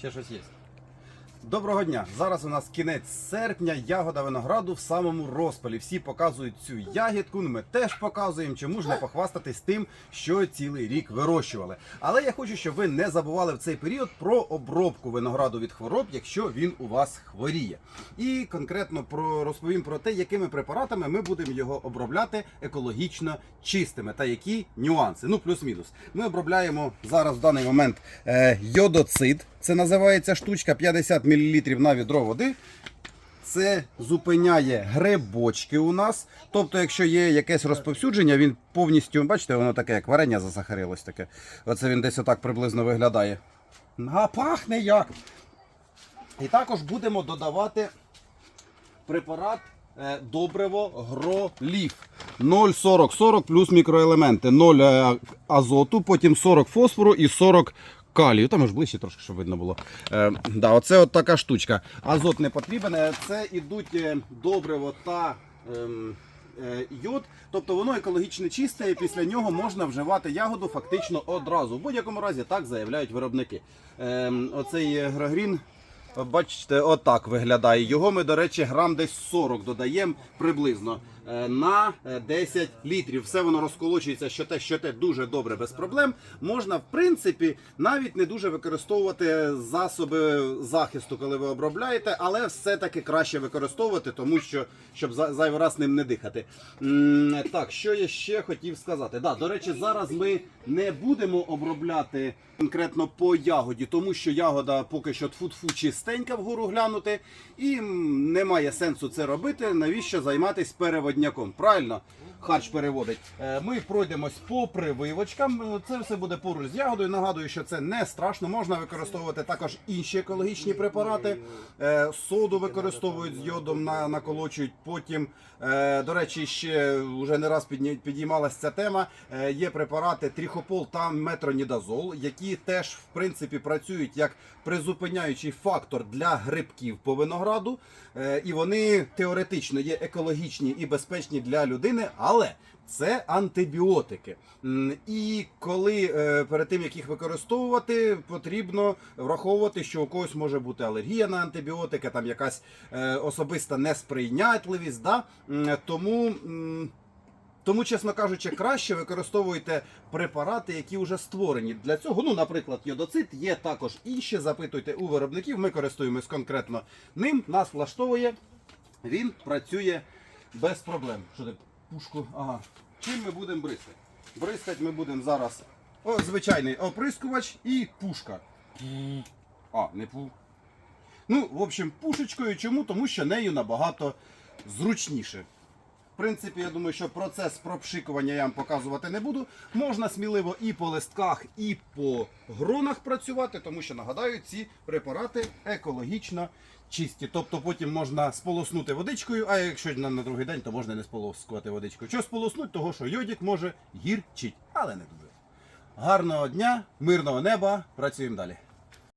Ще щось є. Доброго дня! Зараз у нас кінець серпня, ягода винограду в самому розпалі. Всі показують цю ягідку. ну, Ми теж показуємо, чому ж не похвастатись тим, що цілий рік вирощували. Але я хочу, щоб ви не забували в цей період про обробку винограду від хвороб, якщо він у вас хворіє. І конкретно про розповім про те, якими препаратами ми будемо його обробляти екологічно чистими та які нюанси. Ну, плюс-мінус. Ми обробляємо зараз в даний момент е, йодоцид. Це називається штучка 50 мл на відро води. Це зупиняє грибочки у нас. Тобто, якщо є якесь розповсюдження, він повністю, бачите, воно таке, як варення засахарилось таке. Оце він десь отак приблизно виглядає. А пахне як! І також будемо додавати препарат е, добриво гроліф. 0,40-40 плюс мікроелементи. 0 е, азоту, потім 40 фосфору і 40 калію. Там аж ближче трошки, щоб видно було. Е, да, оце от така штучка. Азот не потрібен. Е, Це ідуть е, добриво та. ем, е, Йод, тобто воно екологічно чисте, і після нього можна вживати ягоду фактично одразу. В будь-якому разі так заявляють виробники. Ем, оцей е, грогрін Бачите, отак виглядає. Його ми, до речі, грам десь 40 додаємо приблизно е, на е, 10 літрів. Все воно розколочується, що те, що те дуже добре, без проблем. Можна, в принципі, навіть не дуже використовувати засоби захисту, коли ви обробляєте, але все-таки краще використовувати, тому що щоб зайвий раз ним не дихати. Так, що я ще хотів сказати? Да, до речі, зараз ми не будемо обробляти конкретно по ягоді, тому що ягода поки що тфу-тфу чистенька вгору глянути, і немає сенсу це робити. Навіщо займатися переводняком? Правильно, харч переводить. Е, Ми пройдемось по прививочкам. Е, Це все буде поруч з ягодою. Нагадую, що це не страшно. Можна використовувати також інші екологічні препарати. Е, Соду використовують з йодом, на- наколочують. Потім, до речі, ще вже не раз підіймалася ця тема. Є препарати тріхопол та метронідазол, які теж в принципі працюють як призупиняючий фактор для грибків по винограду. І вони теоретично є екологічні і безпечні для людини, але це антибіотики. І коли е, перед тим як їх використовувати, потрібно враховувати, що у когось може бути алергія на антибіотики, там якась е, особиста несприйнятливість. Да? Тому. тому, чесно кажучи, краще використовуйте препарати, які вже створені для цього. Ну, наприклад, йодоцит, є також інші. Запитуйте у виробників. Ми користуємось конкретно ним. Нас влаштовує. Він працює без проблем. Що ти пушку? Ага. Чим ми будемо бризкати? Бризкати ми будемо зараз. О, звичайний оприскувач і пушка. А, не пу. Ну, в общем, пушечкою. Чому? Тому що нею набагато зручніше. Принципі, я думаю, що процес пропшикування я вам показувати не буду. Можна сміливо і по листках, і по гронах працювати, тому що нагадаю, ці препарати екологічно чисті. Тобто потім можна сполоснути водичкою, а якщо на, на другий день, то можна не сполоскувати водичкою. Що сполоснуть, того що йодик може гірчить, але не дуже. Гарного дня, мирного неба, працюємо далі.